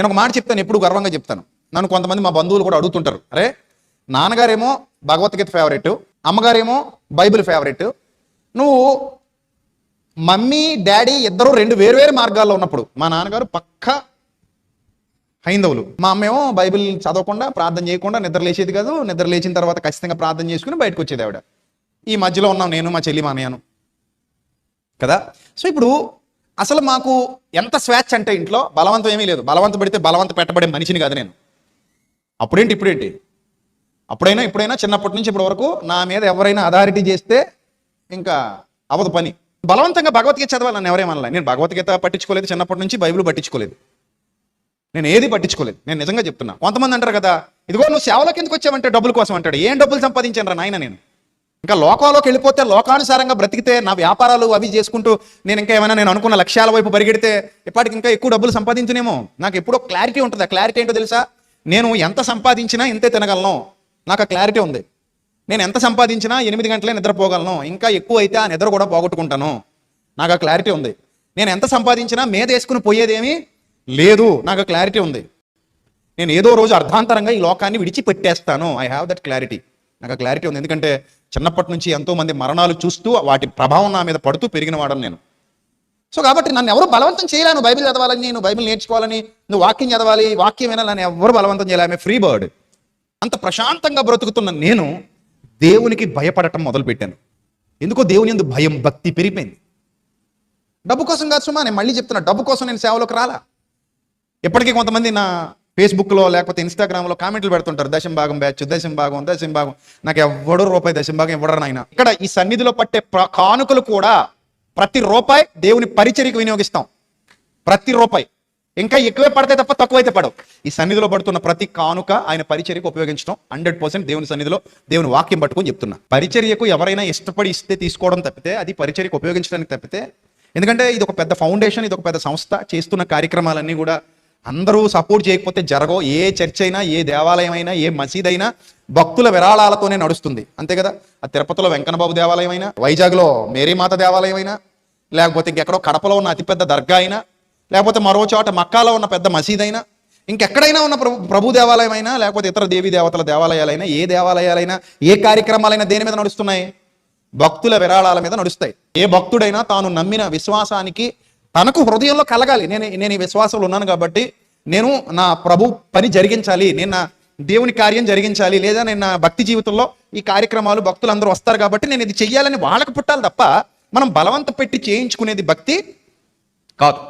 నేను ఒక మాట చెప్తాను ఎప్పుడు గర్వంగా చెప్తాను. నన్ను కొంతమంది మా బంధువులు కూడా అడుగుతుంటారు. అరే నాన్నగారేమో భగవద్గీత ఫేవరెట్ అమ్మగారేమో బైబిల్ ఫేవరెట్ నువ్వు మమ్మీ డాడీ ఇద్దరు రెండు వేరువేరు మార్గాల్లో ఉన్నప్పుడు మా నాన్నగారు పక్క హైందవులు. మా అమ్మేమో బైబిల్ చదవకుండా ప్రార్థన చేయకుండా నిద్ర లేచేది కాదు. నిద్ర లేచిన తర్వాత ఖచ్చితంగా ప్రార్థన చేసుకుని బయటకు వచ్చేది ఆవిడ. ఈ మధ్యలో ఉన్నాం నేను మా చెల్లి మా అన్నయ్యను. కదా? సో ఇప్పుడు అసలు మాకు ఎంత స్వేచ్ఛ అంటే ఇంట్లో బలవంతం ఏమీ లేదు. బలవంత పెడితే బలవంత పెట్టబడే మనిషిని కాదు నేను. అప్పుడేంటి ఇప్పుడేంటి? అప్పుడైనా ఇప్పుడైనా చిన్నప్పటి నుంచి ఇప్పటి వరకు నా మీద ఎవరైనా అథారిటీ చేస్తే ఇంకా అవదు పని. బలవంతంగా భగవద్గీత చదవాలి నన్ను ఎవరేమనలే నేను భగవద్గీత పట్టించుకోలేదు చిన్నప్పటి నుంచి బైబిల్ పట్టించుకోలేదు. నేను ఏది పట్టించుకోలేదు. నేను నిజంగా చెప్తున్నా. కొంతమంది అంటారు కదా ఇదిగో నువ్వు సేవలోకి ఎందుకు వచ్చావంటే డబ్బుల కోసం అంటాడు. ఏం డబ్బులు సంపాదించాను రా నాయన నేను? ఇంకా లోకంలోకి వెళ్ళిపోతే లోకానుసారంగా బ్రతికితే నా వ్యాపారాలు అవి చేసుకుంటూ నేను ఇంకా ఏమైనా నేను అనుకున్న లక్ష్యాల వైపు పరిగెడితే ఇప్పటికి ఇంకా ఎక్కువ డబ్బులు సంపాదించునేమో. నాకు ఎప్పుడో క్లారిటీ ఉంటుంది. ఆ క్లారిటీ ఏంటో తెలుసా? నేను ఎంత సంపాదించినా ఇంతే తినగలను. నాకు ఆ క్లారిటీ ఉంది. నేను ఎంత సంపాదించినా ఎనిమిది గంటలే నిద్రపోగలను. ఇంకా ఎక్కువ అయితే ఆ నిద్ర కూడా పోగొట్టుకుంటాను. నాకు ఆ క్లారిటీ ఉంది. నేను ఎంత సంపాదించినా మేదేసుకుని పోయేదేమీ లేదు. నాకు క్లారిటీ ఉంది. నేను ఏదో రోజు అర్ధాంతరంగా ఈ లోకాన్ని విడిచిపెట్టేస్తాను. ఐ హ్యావ్ దట్ క్లారిటీ నాకు క్లారిటీ ఉంది. ఎందుకంటే చిన్నప్పటి నుంచి ఎంతోమంది మరణాలు చూస్తూ వాటి ప్రభావం నా మీద పడుతూ పెరిగినవాడని నేను. సో కాబట్టి నన్ను ఎవరు బలవంతం చేయలే. నువ్వు బైబిల్ చదవాలని నువ్వు బైబిల్ నేర్చుకోవాలని నువ్వు వాక్యం చదవాలి వాక్యం వినాలని నన్ను ఎవరు బలవంతం చేయలే. ఆమె ఫ్రీ బర్డ్ అంత ప్రశాంతంగా బ్రతుకుతున్న నేను దేవునికి భయపడటం మొదలుపెట్టాను. ఎందుకో దేవుని ఎందుకు భయం భక్తి పెరిగిపోయింది. డబ్బు కోసం కాదు సుమా నేను మళ్ళీ చెప్తున్నా డబ్బు కోసం నేను సేవలోకి రాలా. ఇప్పటికీ కొంతమంది నా ఫేస్బుక్లో లేకపోతే ఇన్స్టాగ్రామ్లో కామెంట్లు పెడుతుంటారు. దశం భాగం బ్యాచ్ దశం భాగం దశం భాగం. నాకు ఎవడో రూపాయి దశం భాగం ఇవ్వడరు నాయన. ఇక్కడ ఈ సన్నిధిలో పట్టే ప్ర- కానుకలు కూడా ప్రతి రూపాయి దేవుని పరిచర్యకు వినియోగిస్తాం. ప్రతి రూపాయి. ఇంకా ఎక్కువే పడితే తప్ప తక్కువైతే పడవు. ఈ సన్నిధిలో పడుతున్న ప్రతి కానుక ఆయన పరిచర్యకు ఉపయోగించడం హండ్రెడ్ పర్సెంట్ దేవుని సన్నిధిలో దేవుని వాక్యం పట్టుకొని చెప్తున్నా. పరిచర్యకు ఎవరైనా ఇష్టపడి ఇస్తే తీసుకోవడం తప్పితే అది పరిచర్యకు ఉపయోగించడానికి తప్పితే ఎందుకంటే ఇది ఒక పెద్ద ఫౌండేషన్ ఇది ఒక పెద్ద సంస్థ చేస్తున్న కార్యక్రమాలన్నీ కూడా అందరూ సపోర్ట్ చేయకపోతే జరగవు. ఏ చర్చ్ అయినా ఏ దేవాలయం అయినా ఏ మసీద్ అయినా భక్తుల విరాళాలతోనే నడుస్తుంది. అంతే కదా? ఆ తిరుపతిలో వెంకన్నబాబు దేవాలయం అయినా వైజాగ్లో మేరీమాత దేవాలయం అయినా లేకపోతే ఇంకెక్కడో కడపలో ఉన్న అతిపెద్ద దర్గా అయినా లేకపోతే మరో చోట మక్కాలో ఉన్న పెద్ద మసీద్ అయినా ఇంకెక్కడైనా ఉన్న ప్రభు ప్రభు దేవాలయం అయినా లేకపోతే ఇతర దేవీ దేవతల దేవాలయాలైనా ఏ దేవాలయాలైనా ఏ కార్యక్రమాలైనా దేని మీద నడుస్తున్నాయి? భక్తుల విరాళాల మీద నడుస్తాయి. ఏ భక్తుడైనా తాను నమ్మిన విశ్వాసానికి తనకు హృదయంలో కలగాలి. నేను నేను ఈ విశ్వాసంలో ఉన్నాను కాబట్టి నేను నా ప్రభు పని జరిగించాలి. నేను నా దేవుని కార్యం జరిగించాలి. లేదా నేను నా భక్తి జీవితంలో ఈ కార్యక్రమాలు భక్తులు అందరూ వస్తారు కాబట్టి నేను ఇది చెయ్యాలని వాళ్ళకు పుట్టాలి తప్ప మనం బలవంత పెట్టి చేయించుకునేది భక్తి కాదు.